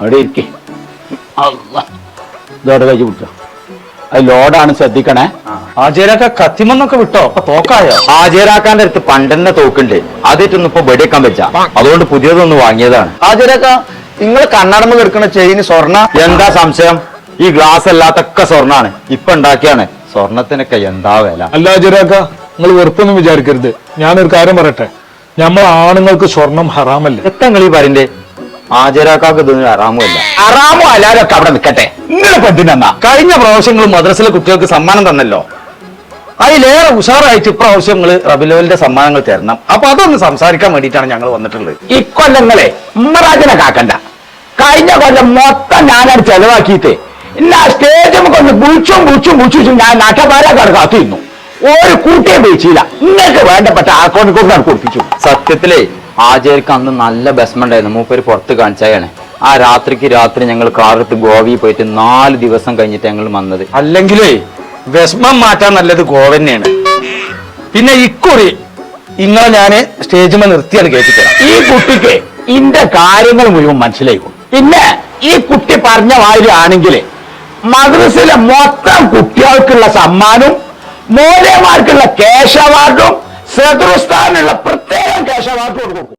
അവിടെ ഇരിക്കേ ഇതോടെ കഴിച്ച് പിടിച്ചോ അത് ലോഡാണ് ശ്രദ്ധിക്കണേ. ആചേരാക്ക കത്തിമെന്നൊക്കെ വിട്ടോ? അപ്പൊ തോക്കായോ? ഹാജരാക്കാന്റെ അടുത്ത് പണ്ടെന്നെ തോക്കുണ്ട്. അതിട്ടൊന്നും ഇപ്പൊ വെടിയേക്കാൻ വെച്ച അതുകൊണ്ട് പുതിയതൊന്ന് വാങ്ങിയതാണ്. ആചേരാക്ക നിങ്ങൾ കണ്ണടമ്പ് കിടക്കുന്ന ചെയിന് സ്വർണ? എന്താ സംശയം? ഈ ഗ്ലാസ് അല്ലാത്തൊക്കെ സ്വർണാണ്. ഇപ്പൊ ഉണ്ടാക്കിയാണ്. സ്വർണത്തിനൊക്കെ എന്താ വില? അല്ല ആചേരാക്ക നിങ്ങൾ വെറുപ്പൊന്നും വിചാരിക്കരുത്. ഞാനൊരു കാര്യം പറയട്ടെ. നമ്മൾ ആണുങ്ങൾക്ക് സ്വർണം ഹറാമല്ലേ? എത്ര നിങ്ങൾ ഈ പറയണ്ടേ ആചാരാക്കാക്ക് ഇതൊന്നും അറാമുമല്ല അറാമോ അലാലൊക്കെ അവിടെ നിൽക്കട്ടെ. നിങ്ങളിപ്പോ എന്തിനാ കഴിഞ്ഞ പ്രാവശ്യങ്ങൾ മദ്രസിലെ കുട്ടികൾക്ക് സമ്മാനം തന്നല്ലോ. അതിലേറെ ഉഷാറായിട്ട് ഇപ്രാവശ്യം നിങ്ങൾ റബിലോലിന്റെ സമ്മാനങ്ങൾ തരണം. അപ്പൊ അതൊന്ന് സംസാരിക്കാൻ വേണ്ടിയിട്ടാണ് ഞങ്ങൾ വന്നിട്ടുള്ളത്. ഇക്കൊല്ലങ്ങളെ ഉമ്മറാജനെ കാക്കണ്ട. കഴിഞ്ഞ കൊല്ലം മൊത്തം ഞാനത് ചെലവാക്കിയിട്ട് ഇന്ന സ്റ്റേജ് നമുക്ക് ഒന്ന് വിളിച്ചും വിളിച്ചും ഞാൻ നാട്ടപ്പാരാക്കാട് കാത്തിരുന്നു ഒരു കൂട്ടിയെ വീഴ്ചയില്ല നിങ്ങൾക്ക് വേണ്ടപ്പെട്ട അക്കൗണ്ട് കൊണ്ട് കൊടുപ്പിച്ചു. സത്യത്തിലേ ആചാര്യക്ക് അന്ന് നല്ല ബസ്മുണ്ടായിരുന്നു മൂപ്പര് പുറത്ത് കാണിച്ചായാണ് ആ രാത്രിക്ക് രാത്രി ഞങ്ങൾ കാറെടുത്ത് ഗോവയിൽ പോയിട്ട് നാല് ദിവസം കഴിഞ്ഞിട്ട് ഞങ്ങൾ വന്നത്. അല്ലെങ്കിലേ വിഷമം മാറ്റാൻ നല്ലത് ഗോവ തന്നെയാണ്. പിന്നെ ഇക്കുറി ഇങ്ങളെ ഞാൻ സ്റ്റേജിൽ നിർത്തിയാണ് കേട്ടിട്ട് ഈ കുട്ടിക്ക് ഇന്റെ കാര്യങ്ങൾ മുഴുവൻ മനസ്സിലായിക്കും? പിന്നെ ഈ കുട്ടി പറഞ്ഞ വാര്യാണെങ്കിൽ ആണെങ്കിൽ മദ്രസിലെ മൊത്തം കുട്ടികൾക്കുള്ള സമ്മാനവും മോലയമാർക്കുള്ള കേശ അവാർഡും സദൃസ്ഥാനുള്ള പ്രത്യേകം കേശ അവാർഡും കൊടുക്കും.